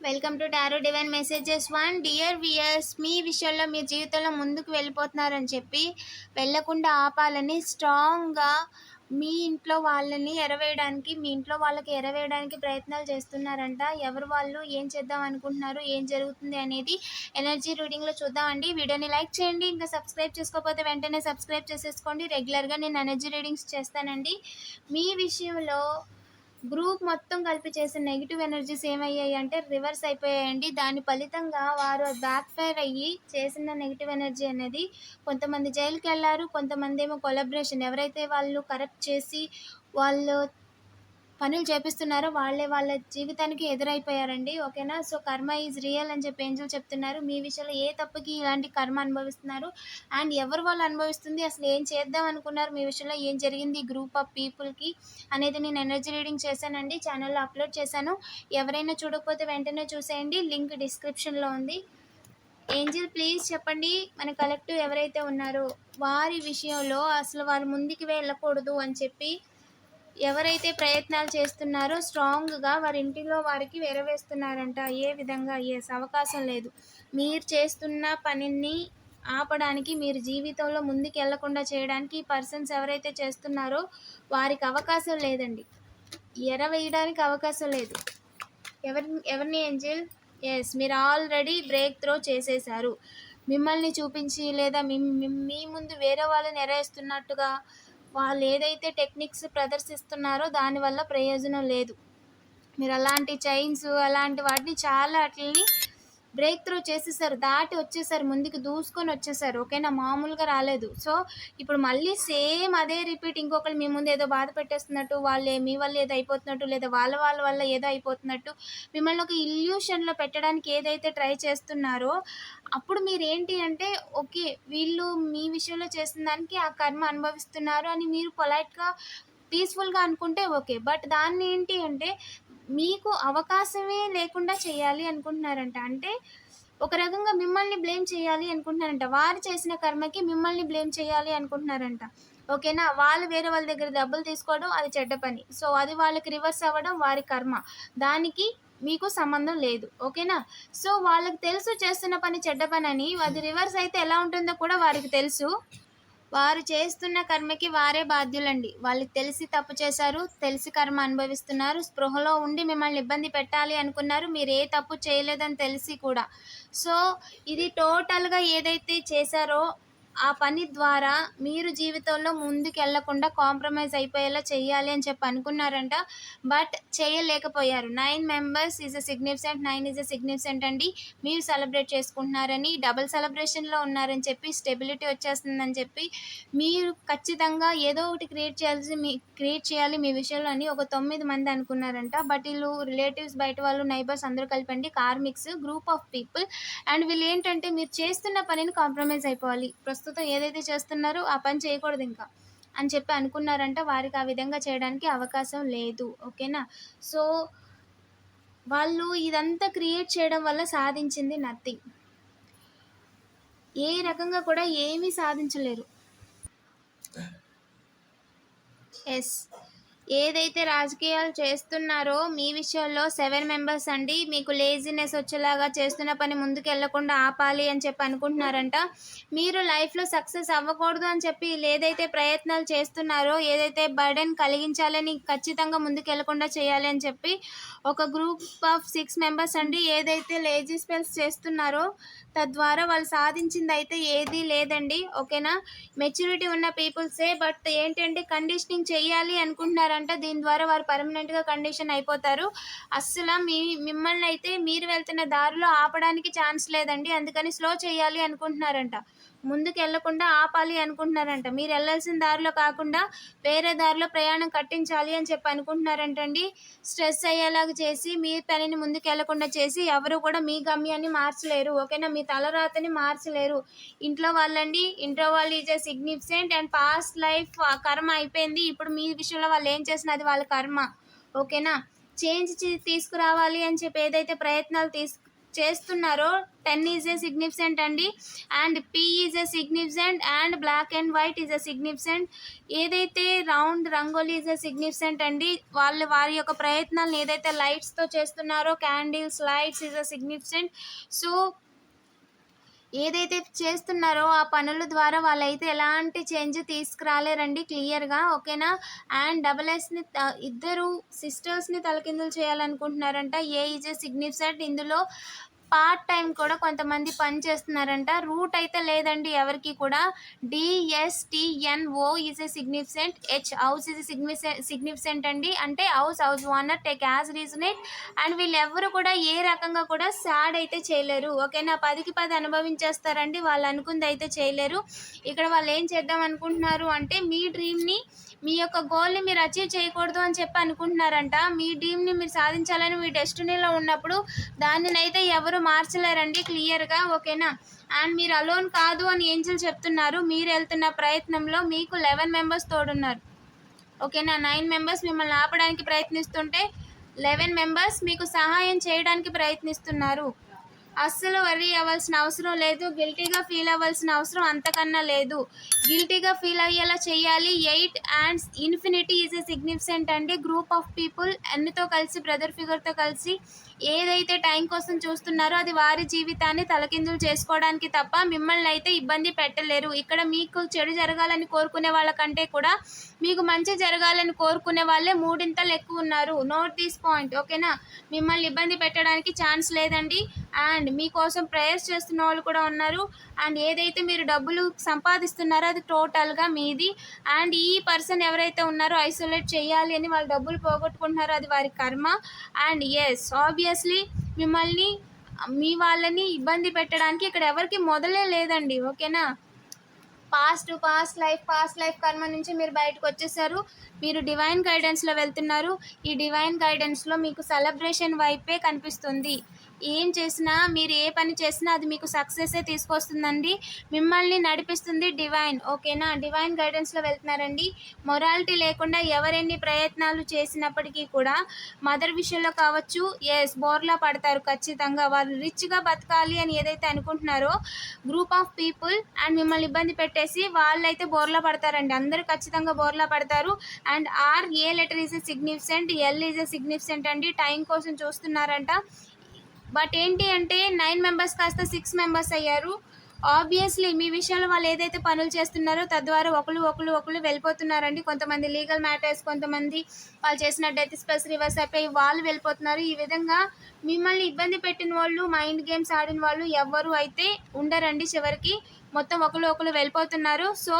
Welcome to tarot divine messages one dear viewers మీ విషయంలో మీ జీవితంలో ముందుకు వెళ్ళిపోతున్నారని చెప్పి వెళ్ళకుండా ఆపాలని స్ట్రాంగ్గా మీ ఇంట్లో వాళ్ళని ఎరవేయడానికి మీ ఇంట్లో వాళ్ళకి ఎరవేయడానికి ప్రయత్నాలు చేస్తున్నారంట. ఎవరు వాళ్ళు ఏం చేద్దాం అనుకుంటున్నారు ఏం జరుగుతుంది అనేది ఎనర్జీ రీడింగ్లో చూద్దామండి. వీడియోని లైక్ చేయండి ఇంకా సబ్స్క్రైబ్ చేసుకోకపోతే వెంటనే సబ్స్క్రైబ్ చేసేసుకోండి. రెగ్యులర్గా నేను ఎనర్జీ రీడింగ్స్ చేస్తానండి. మీ విషయంలో గ్రూప్ మొత్తం కలిపి చేసిన నెగిటివ్ ఎనర్జీస్ ఏమయ్యాయి అంటే రివర్స్ అయిపోయాయండి. దాని ఫలితంగా వారు బ్యాక్ ఫైర్ అయ్యి చేసిన నెగిటివ్ ఎనర్జీ అనేది కొంతమంది జైలుకి వెళ్ళారు కొంతమంది ఏమో కొలాబరేషన్ ఎవరైతే వాళ్ళు కరప్ట్ చేసి వాళ్ళు పనులు చేపిస్తున్నారో వాళ్ళే వాళ్ళ జీవితానికి ఎదురైపోయారండి. ఓకేనా? సో కర్మ ఈజ్ రియల్ అని చెప్పి ఏంజల్ చెప్తున్నారు. మీ విషయంలో ఏ తప్పుకి ఇలాంటి కర్మ అనుభవిస్తున్నారు? అండ్ ఎవరు వాళ్ళు అనుభవిస్తుంది? అసలు ఏం చేద్దాం అనుకున్నారు? మీ విషయంలో ఏం జరిగింది? గ్రూప్ ఆఫ్ పీపుల్కి అనేది నేను ఎనర్జీ రీడింగ్ చేశానండి. ఛానల్లో అప్లోడ్ చేశాను. ఎవరైనా చూడకపోతే వెంటనే చూసేయండి. లింక్ డిస్క్రిప్షన్లో ఉంది. ఏంజిల్ ప్లీజ్ చెప్పండి. మన కలెక్టివ్ ఎవరైతే ఉన్నారో వారి విషయంలో అసలు వారు ముందుకు వెళ్ళకూడదు అని చెప్పి ఎవరైతే ప్రయత్నాలు చేస్తున్నారో స్ట్రాంగ్గా వారి ఇంటిలో వారికి వేరవేస్తున్నారంట. ఏ విధంగా? ఎస్ అవకాశం లేదు. మీరు చేస్తున్న పనిని ఆపడానికి మీరు జీవితంలో ముందుకు వెళ్ళకుండా చేయడానికి పర్సన్స్ ఎవరైతే చేస్తున్నారో వారికి అవకాశం లేదండి. ఎర వేయడానికి అవకాశం లేదు. ఎవరి ఎవరిని ఏంజిల్? ఎస్ మీరు ఆల్రెడీ బ్రేక్ త్రో చేసేశారు. మిమ్మల్ని చూపించి లేదా మీ- మీ ముందు వేరే వాళ్ళని ఎరేస్తున్నట్టుగా వాళ్ళు ఏదైతే టెక్నిక్స్ ప్రదర్శిస్తున్నారో దానివల్ల ప్రయోజనం లేదు. మీరు అలాంటి చైన్స్ అలాంటి వాటిని చాలా వాటిని బ్రేక్ త్రూ చేసేసారు దాటి వచ్చేసారు ముందుకు దూసుకొని వచ్చేసారు ఓకేనా మామూలుగా రాలేదు. సో ఇప్పుడు మళ్ళీ సేమ్ అదే రిపీట్ ఇంకొకరు మీ ముందు ఏదో బాధ పెట్టేస్తున్నట్టు వాళ్ళే మీ వల్ల ఏదో అయిపోతున్నట్టు లేదా వాళ్ళ వాళ్ళ వల్ల ఏదో అయిపోతున్నట్టు మిమ్మల్ని ఒక ఇల్యూషన్లో పెట్టడానికి ఏదైతే ట్రై చేస్తున్నారో అప్పుడు మీరు ఏంటి అంటే ఓకే వీళ్ళు మీ విషయంలో చేసిన దానికి ఆ కర్మ అనుభవిస్తున్నారు అని మీరు పొలైట్గా పీస్ఫుల్గా అనుకుంటే ఓకే బట్ దాన్ని ఏంటి అంటే మీకు అవకాశమే లేకుండా చేయాలి అనుకుంటున్నారంట. అంటే ఒక రకంగా మిమ్మల్ని బ్లేమ్ చేయాలి అనుకుంటున్నారంట. వారు చేసిన కర్మకి మిమ్మల్ని బ్లేమ్ చేయాలి అనుకుంటున్నారంట. ఓకేనా వాళ్ళు వేరే వాళ్ళ దగ్గర డబ్బులు తీసుకోవడం అది చెడ్డ పని. సో అది వాళ్ళకి రివర్స్ అవ్వడం వారి కర్మ. దానికి మీకు సంబంధం లేదు. ఓకేనా సో వాళ్ళకి తెలుసు చేస్తున్న పని చెడ్డ పని అని. అది రివర్స్ అయితే ఎలా ఉంటుందో కూడా వారికి తెలుసు. వారు చేస్తున్న కర్మకి వారే బాధ్యులండి. వాళ్ళకి తెలిసి తప్పు చేశారు తెలిసి కర్మ అనుభవిస్తున్నారు స్పృహలో ఉండి మిమ్మల్ని ఇబ్బంది పెట్టాలి అనుకున్నారు మీరు ఏ తప్పు చేయలేదని తెలిసి కూడా. సో ఇది టోటల్గా ఏదైతే చేశారో ఆ పని ద్వారా మీరు జీవితంలో ముందుకెళ్ళకుండా కాంప్రమైజ్ అయిపోయేలా చేయాలి అని చెప్పి అనుకున్నారంట. బట్ చేయలేకపోయారు. Nine members is a significant nine is a significant అండి. మీరు సెలబ్రేట్ చేసుకుంటున్నారని డబుల్ సెలబ్రేషన్లో ఉన్నారని చెప్పి స్టెబిలిటీ వచ్చేస్తుందని చెప్పి మీరు ఖచ్చితంగా ఏదో ఒకటి క్రియేట్ చేయాల్సి మీ క్రియేట్ చేయాలి మీ విషయంలో అని ఒక తొమ్మిది మంది అనుకున్నారంట. బట్ వీళ్ళు రిలేటివ్స్ బయట వాళ్ళు నైబర్స్ అందరూ కలిపండి. Karmics group of people. And వీళ్ళు ఏంటంటే మీరు చేస్తున్న పనిని కాంప్రమైజ్ అయిపోవాలి. ప్రస్తుతం ప్రస్తుతం ఏదైతే చేస్తున్నారో ఆ పని చేయకూడదు ఇంకా అని చెప్పి అనుకున్నారంట. వారికి ఆ విధంగా చేయడానికి అవకాశం లేదు. ఓకేనా? సో వాళ్ళు ఇదంతా క్రియేట్ చేయడం వల్ల సాధించింది నథింగ్. ఏ రకంగా కూడా ఏమీ సాధించలేరు. ఎస్ ఏదైతే రాజకీయాలు చేస్తున్నారో మీ విషయంలో సెవెన్ మెంబర్స్ అండి మీకు లేజినెస్ వచ్చేలాగా చేస్తున్న పని ముందుకు వెళ్ళకుండా ఆపాలి అని చెప్పి అనుకుంటున్నారంట. మీరు లైఫ్లో సక్సెస్ అవ్వకూడదు అని చెప్పి ఏదైతే ప్రయత్నాలు చేస్తున్నారో ఏదైతే బర్డెన్ కలిగించాలని ఖచ్చితంగా ముందుకు వెళ్ళకుండా చేయాలి అని చెప్పి ఒక గ్రూప్ ఆఫ్ సిక్స్ మెంబర్స్ అండి ఏదైతే లేజీ స్పెల్స్ చేస్తున్నారో తద్వారా వాళ్ళు సాధించింది అయితే ఏదీ లేదండి. ఓకేనా? మెచ్యూరిటీ ఉన్న పీపుల్సే బట్ ఏంటంటే కండిషనింగ్ చేయాలి అనుకుంటున్నారంట దీని ద్వారా వారు పర్మనెంట్గా కండిషన్ అయిపోతారు. అస్సలు మీ మిమ్మల్ని అయితే మీరు వెళ్తున్న దారిలో ఆపడానికి ఛాన్స్ లేదండి. అందుకని స్లో చేయాలి అనుకుంటున్నారంట. ముందుకు వెళ్ళకుండా ఆపాలి అనుకుంటున్నారంట. మీరు వెళ్ళాల్సిన దారిలో కాకుండా వేరే దారిలో ప్రయాణం కట్టించాలి అని చెప్పి అనుకుంటున్నారంటండి. స్ట్రెస్ అయ్యేలాగా చేసి మీ పనిని ముందుకు వెళ్ళకుండా చేసి ఎవరు కూడా మీ గమ్యాన్ని మార్చలేరు. ఓకేనా? మీ తలరాతని మార్చలేరు. ఇంట్లో వాళ్ళండి ఇంట్లో వాళ్ళు is a significant and past life కర్మ అయిపోయింది. ఇప్పుడు మీ విషయంలో వాళ్ళు ఏం చేసిన అది వాళ్ళ కర్మ. ఓకేనా? చేంజ్ తీసుకురావాలి అని చెప్పి ఏదైతే ప్రయత్నాలు తీసు చేస్తున్నారో టెన్ ఈజ్ ఏ సిగ్నిఫిసెంట్ అండి. And P is a significant and black and white is a significant ఏదైతే round rangoli is a significant అండి వాళ్ళు వారి యొక్క ప్రయత్నాలను ఏదైతే లైట్స్తో చేస్తున్నారో candles lights is a significant so ఏదైతే చేస్తున్నారో ఆ పనుల ద్వారా వాళ్ళైతే ఎలాంటి చేంజ్ తీసుకురాలేరండి క్లియర్గా ఓకేనా? అండ్ డబల్ ఎస్ని ఇద్దరు సిస్టర్స్ని తలకిందులు చేయాలనుకుంటున్నారంట. ఏ ఈజ్ ఏ సిగ్నిఫిసెంట్ ఇందులో పార్ట్ టైం కూడా కొంతమంది పని చేస్తున్నారంట. రూట్ అయితే లేదండి ఎవరికి కూడా. డిఎస్టిఎన్ఓ is a significant H house is significant significant అండి. అంటే house house owner take as resonate and వీళ్ళెవ్వరు కూడా ఏ రకంగా కూడా సాడ్ అయితే చేయలేరు. ఓకేనా? పదికి పది అనుభవించేస్తారండి. వాళ్ళు అనుకుంది అయితే చేయలేరు. ఇక్కడ వాళ్ళు ఏం చేద్దాం అనుకుంటున్నారు అంటే మీ డ్రీమ్ని మీ యొక్క గోల్ని మీరు అచీవ్ చేయకూడదు అని చెప్పి అనుకుంటున్నారంట. మీ డ్రీమ్ని మీరు సాధించాలని మీ డెస్టినీలో ఉన్నప్పుడు దానినైతే ఎవరు మార్చలేరండి క్లియర్గా ఓకేనా? అండ్ మీరు అలోన్ కాదు అని ఏంజల్ చెప్తున్నారు మీరు వెళ్తున్న ప్రయత్నంలో మీకు లెవెన్ మెంబర్స్ తోడున్నారు. ఓకేనా? నైన్ మెంబర్స్ మిమ్మల్ని ఆపడానికి ప్రయత్నిస్తుంటే లెవెన్ మెంబర్స్ మీకు సహాయం చేయడానికి ప్రయత్నిస్తున్నారు. అస్సలు వరీ అవ్వాల్సిన అవసరం లేదు. గిల్టీగా ఫీల్ అవ్వాల్సిన అవసరం అంతకన్నా లేదు. గిల్టీగా ఫీల్ అయ్యేలా చేయాలి. Eight and infinity is a significant అండి. గ్రూప్ ఆఫ్ పీపుల్ అన్నితో కలిసి బ్రదర్ ఫిగర్తో కలిసి ఏదైతే టైం కోసం చూస్తున్నారో అది వారి జీవితాన్ని తలకిందులు చేసుకోవడానికి తప్ప మిమ్మల్ని అయితే ఇబ్బంది పెట్టలేరు. ఇక్కడ మీకు చెడు జరగాలని కోరుకునే వాళ్ళకంటే కూడా మీకు మంచి జరగాలని కోరుకునే వాళ్ళే మూడింతలు ఎక్కువ ఉన్నారు. నోట్ దిస్ పాయింట్ ఓకేనా మిమ్మల్ని ఇబ్బంది పెట్టడానికి ఛాన్స్ లేదండి. అండ్ మీకోసం ప్రేయర్స్ చేస్తున్న వాళ్ళు కూడా ఉన్నారు. అండ్ ఏదైతే మీరు డబ్బులు సంపాదిస్తున్నారో అది టోటల్గా మీది. అండ్ ఈ పర్సన్ ఎవరైతే ఉన్నారో ఐసోలేట్ చేయాలి అని వాళ్ళు డబ్బులు పోగొట్టుకుంటున్నారో అది వారి కర్మ. అండ్ ఎస్ ఆబ్వియస్లీ మిమ్మల్ని మీ వాళ్ళని ఇబ్బంది పెట్టడానికి ఇక్కడ ఎవరికి మొదలే లేదండి. ఓకేనా? Past past life past life కర్మ నుంచి మీరు బయటకు వచ్చేసారు. మీరు డివైన్ గైడెన్స్లో వెళ్తున్నారు. ఈ డివైన్ గైడెన్స్లో మీకు సెలబ్రేషన్ వైపే కనిపిస్తుంది. ఏం చేసినా మీరు ఏ పని చేసినా అది మీకు సక్సెసే తీసుకొస్తుందండి. మిమ్మల్ని నడిపిస్తుంది డివైన్ ఓకేనా డివైన్ గైడెన్స్లో వెళ్తున్నారండి. మొరాలిటీ లేకుండా ఎవరెన్ని ప్రయత్నాలు చేసినప్పటికీ కూడా మదర్ విషయంలో కావచ్చు ఎస్ బోర్లా పడతారు ఖచ్చితంగా. వాళ్ళు రిచ్గా బతకాలి అని ఏదైతే అనుకుంటున్నారో గ్రూప్ ఆఫ్ పీపుల్ అండ్ మిమ్మల్ని ఇబ్బంది పెట్టేసి వాళ్ళైతే బోర్లా పడతారండి. అందరూ ఖచ్చితంగా బోర్లా పడతారు. And R A letter is a significant L is a significant అండి. టైం కోసం చూస్తున్నారంట. బట్ ఏంటి అంటే నైన్ మెంబర్స్ కాస్త సిక్స్ మెంబర్స్ అయ్యారు. ఆబ్వియస్లీ మీ విషయంలో వాళ్ళు ఏదైతే పనులు చేస్తున్నారో తద్వారా ఒకరు ఒకరు ఒకరు వెళ్ళిపోతున్నారండి. కొంతమంది లీగల్ మ్యాటర్స్ కొంతమంది వాళ్ళు చేసిన డెత్ స్పెస్ రివర్స్ అయిపోయి వాళ్ళు వెళ్ళిపోతున్నారు. ఈ విధంగా మిమ్మల్ని ఇబ్బంది పెట్టిన వాళ్ళు మైండ్ గేమ్స్ ఆడిన వాళ్ళు ఎవ్వరు అయితే ఉండరండి చివరికి. మొత్తం ఒకరు ఒకరు వెళ్ళిపోతున్నారు. సో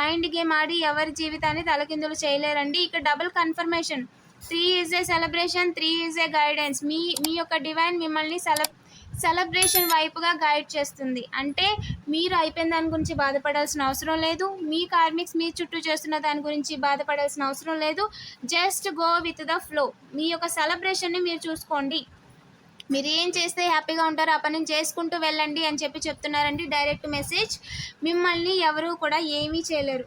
మైండ్ గేమ్ ఆడి ఎవరి జీవితాన్ని తలకిందులు చేయలేరండి. ఇక్కడ double confirmation three is a celebration three is a guidance. మీ మీ యొక్క డివైన్ మిమ్మల్ని సెలబ్ సెలబ్రేషన్ వైపుగా గైడ్ చేస్తుంది. అంటే మీరు అయిపోయిన దాని గురించి బాధపడాల్సిన అవసరం లేదు. మీ కార్మిక్స్ మీ చుట్టూ చేస్తున్న దాని గురించి బాధపడాల్సిన అవసరం లేదు. Just go with the flow. మీ యొక్క సెలబ్రేషన్ని మీరు చూసుకోండి. మీరు ఏం చేస్తే హ్యాపీగా ఉంటారో ఆ పని చేసుకుంటూ వెళ్ళండి అని చెప్పి చెప్తున్నారండి. Direct message. మిమ్మల్ని ఎవరు కూడా ఏమీ చేయలేరు.